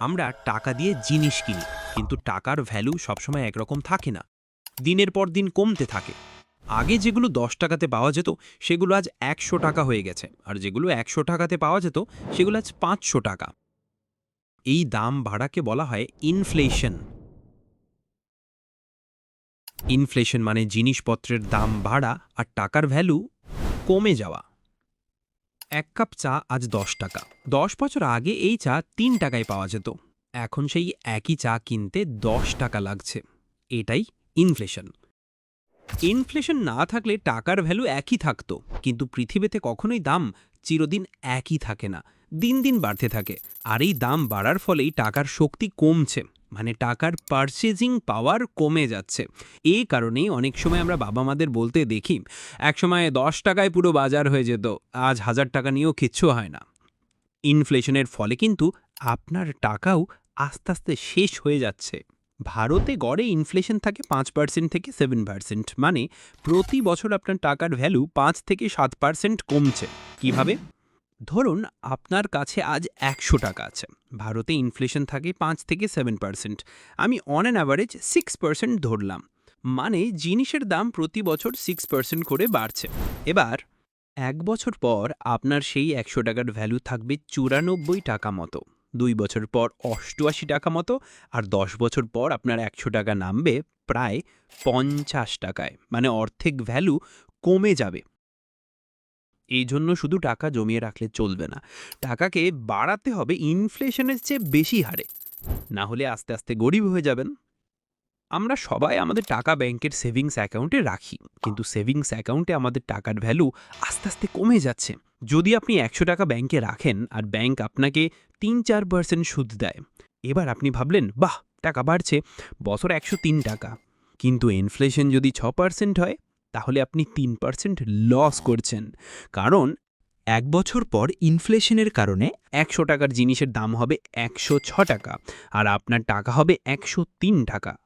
আমরা টাকা দিয়ে জিনিস কিনি, কিন্তু টাকার ভ্যালু সবসময় একরকম থাকে না। দিনের পর দিন কমতে থাকে। আগে যেগুলো দশ টাকাতে পাওয়া যেত, সেগুলো আজ একশো টাকা হয়ে গেছে, আর যেগুলো একশো টাকাতে পাওয়া যেত, সেগুলো আজ পাঁচশো টাকা। এই দাম ভাড়াকে বলা হয় ইনফ্লেশন ইনফ্লেশন মানে জিনিসপত্রের দাম বাড়া আর টাকার ভ্যালু কমে যাওয়া। এক কাপ চা আজ দশ টাকা। দশ বছর আগে এই চা তিন টাকায় পাওয়া যেত। এখন সেই একই চা কিনতে দশ টাকা লাগছে। এটাই ইনফ্লেশন ইনফ্লেশন না থাকলে টাকার ভ্যালু একই থাকতো। কিন্তু পৃথিবীতে কখনোই দাম চিরদিন একই থাকে না। দিন দিন বাড়তে থাকে। আর এই দাম বাড়ার ফলেই টাকার শক্তি কমছে। মানে টাকার পারচেজিং পাওয়ার কমে যাচ্ছে। এই কারণেই অনেক সময় আমরা বাবা মাদের বলতে দেখি একসময় দশ টাকায় পুরো বাজার হয়ে যেত, আজ হাজার টাকা নিয়েও কিচ্ছু হয় না। ইনফ্লেশনের ফলে কিন্তু আপনার টাকাও আস্তে আস্তে শেষ হয়ে যাচ্ছে। ভারতে গড়ে ইনফ্লেশন থাকে পাঁচ পার্সেন্ট থেকে সেভেন পার্সেন্ট মানে প্রতি বছর আপনার টাকার ভ্যালু পাঁচ থেকে সাত পার্সেন্ট কমছে। কীভাবে? ধরুন, আপনার কাছে আজ একশো টাকা আছে। ভারতে ইনফ্লেশন থাকে পাঁচ থেকে সেভেন পার্সেন্ট আমি on an average six percent ধরলাম। মানে জিনিসের দাম প্রতি বছর সিক্স পার্সেন্ট করে বাড়ছে। এবার, এক বছর পর আপনার সেই একশো টাকার ভ্যালু থাকবে চুরানব্বই টাকা মতো। দুই বছর পর অষ্টআশি টাকা মতো আর দশ বছর পর আপনার একশো টাকা নামবে প্রায় পঞ্চাশ টাকায়। মানে অর্ধেক ভ্যালু কমে যাবে। এই জন্য শুধু টাকা জমিয়ে রাখলে চলবে না। টাকাকে বাড়াতে হবে ইনফ্লেশনের চেয়ে বেশি হারে। না হলে আস্তে আস্তে গরিব হয়ে যাবেন। আমরা সবাই আমাদের টাকা ব্যাংকের সেভিংস অ্যাকাউন্টে রাখি, কিন্তু সেভিংস অ্যাকাউন্টে আমাদের টাকার ভ্যালু আস্তে আস্তে কমে যাচ্ছে। যদি আপনি একশো টাকা ব্যাংকে রাখেন আর ব্যাংক আপনাকে তিন চার পার্সেন্ট সুদ দেয়, এবার আপনি ভাবলেন, বাহ, টাকা বাড়ছে, বছর একশো তিন টাকা। কিন্তু ইনফ্লেশন যদি ছ পার্সেন্ট হয় তাহলে আপনি তিন পার্সেন্ট লস করছেন। কারণ এক বছর পর ইনফ্লেশনের কারণে একশো টাকার জিনিসের দাম হবে একশো টাকা আর আপনার টাকা হবে একশো তিন টাকা।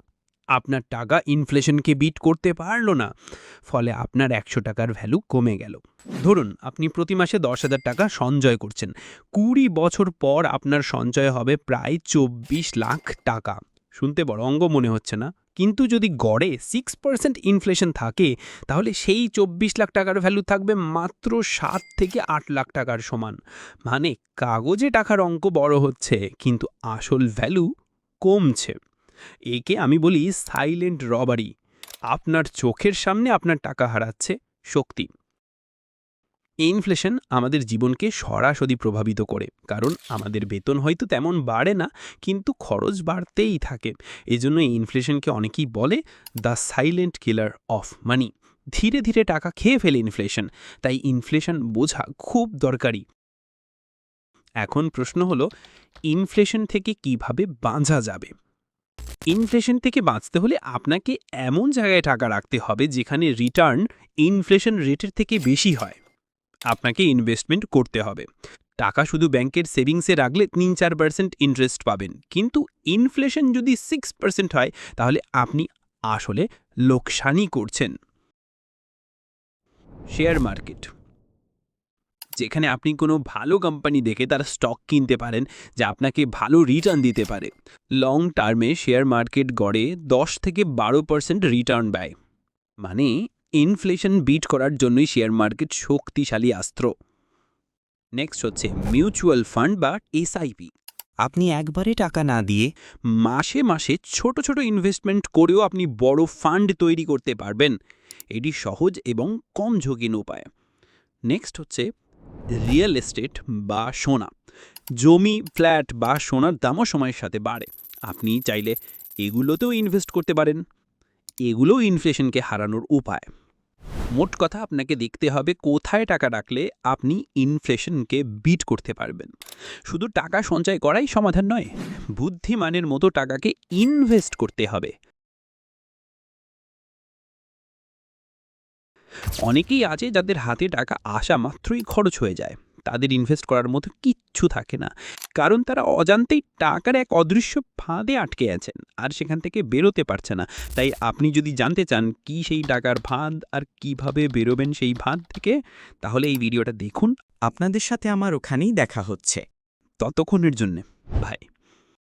আপনার টাকা ইনফ্লেশনকে বিট করতে পারল না, ফলে আপনার একশো টাকার ভ্যালু কমে গেল। ধরুন, আপনি প্রতি মাসে দশ হাজার টাকা সঞ্চয় করছেন। কুড়ি বছর পর আপনার সঞ্চয় হবে প্রায় চব্বিশ লাখ টাকা। শুনতে বড় অঙ্গ মনে হচ্ছে না? কিন্তু যদি গড়ে সিক্স পার্সেন্ট ইনফ্লেশন থাকে, তাহলে সেই চব্বিশ লাখ টাকার ভ্যালু থাকবে মাত্র সাত থেকে আট লাখ টাকার সমান। মানে কাগজে টাকার অঙ্ক বড় হচ্ছে, কিন্তু আসল ভ্যালু কমছে। একে আমি বলি সাইলেন্ট রবারি আপনার চোখের সামনে আপনার টাকা হারাচ্ছে শক্তি। ইনফ্লেশন আমাদের জীবনকে সরাসরি প্রভাবিত করে, কারণ আমাদের বেতন হয়তো তেমন বাড়ে না, কিন্তু খরচ বাড়তেই থাকে। এজন্য এই ইনফ্লেশনকে অনেকেই বলে the silent killer of money ধীরে ধীরে টাকা খেয়ে ফেলে ইনফ্লেশন, তাই ইনফ্লেশন বোঝা খুব দরকারি। এখন প্রশ্ন হলো, ইনফ্লেশন থেকে কীভাবে বাঁচা যাবে? ইনফ্লেশন থেকে বাঁচতে হলে আপনাকে এমন জায়গায় টাকা রাখতে হবে, যেখানে রিটার্ন ইনফ্লেশন রেটের থেকে বেশি হয়। আপনাকে ইনভেস্টমেন্ট করতে হবে। টাকা শুধু ব্যাংকের সেভিংসে রাখলে তিন চার পার্সেন্ট ইন্টারেস্ট পাবেন। কিন্তু ইনফ্লেশন যদি সিক্স পার্সেন্ট হয়, তাহলে আপনি আসলে লোকসানই করছেন। শেয়ার মার্কেট যেখানে আপনি কোনো ভালো কোম্পানি দেখে তার স্টক কিনতে পারেন, যা আপনাকে ভালো রিটার্ন দিতে পারে। লং টার্মে শেয়ার মার্কেট গড়ে দশ থেকে বারো পার্সেন্ট রিটার্ন ব্যয়। মানে ইনফ্লেশন বিট করার জন্যই শেয়ার মার্কেট শক্তিশালী অস্ত্র নেক্সট হচ্ছে মিউচুয়াল ফান্ড বা এসআইপি আপনি একবারে টাকা না দিয়ে মাসে মাসে ছোট ছোট ইনভেস্টমেন্ট করেও আপনি বড় ফান্ড তৈরি করতে পারবেন। এটি সহজ এবং কম ঝুঁকিন উপায়। নেক্সট হচ্ছে রিয়েল এস্টেট বা সোনা। জমি, ফ্ল্যাট বা সোনার দামও সময়ের সাথে বাড়ে। আপনি চাইলে এগুলোতেও ইনভেস্ট করতে পারেন। এগুলোও ইনফ্লেশনকে হারানোর উপায়। মোট কথা আপনাকে দেখতে হবে কোথায় টাকা রাখলে আপনি ইনফ্লেশনকে বিট করতে পারবেন। শুধু টাকা সঞ্চয় করাই সমাধান নয়, বুদ্ধিমানের মতো টাকাকে ইনভেস্ট করতে হবে। অনেকেই আছে যাদের হাতে টাকা আসা মাত্রই খরচ হয়ে যায়। তাদের ইনভেস্ট করার মতো কিচ্ছু থাকে না। কারণ তারা অজান্তেই টাকার এক অদৃশ্য ফাঁদে আটকে আছেন আর সেখান থেকে বেরোতে পারছে না। তাই আপনি যদি জানতে চান কি সেই টাকার ফাঁদ আর কীভাবে বেরোবেন সেই ফাঁদ থেকে তাহলে এই ভিডিওটা দেখুন। আপনাদের সাথে আমার ওখানেই দেখা হচ্ছে। ততক্ষণের জন্যে ভাই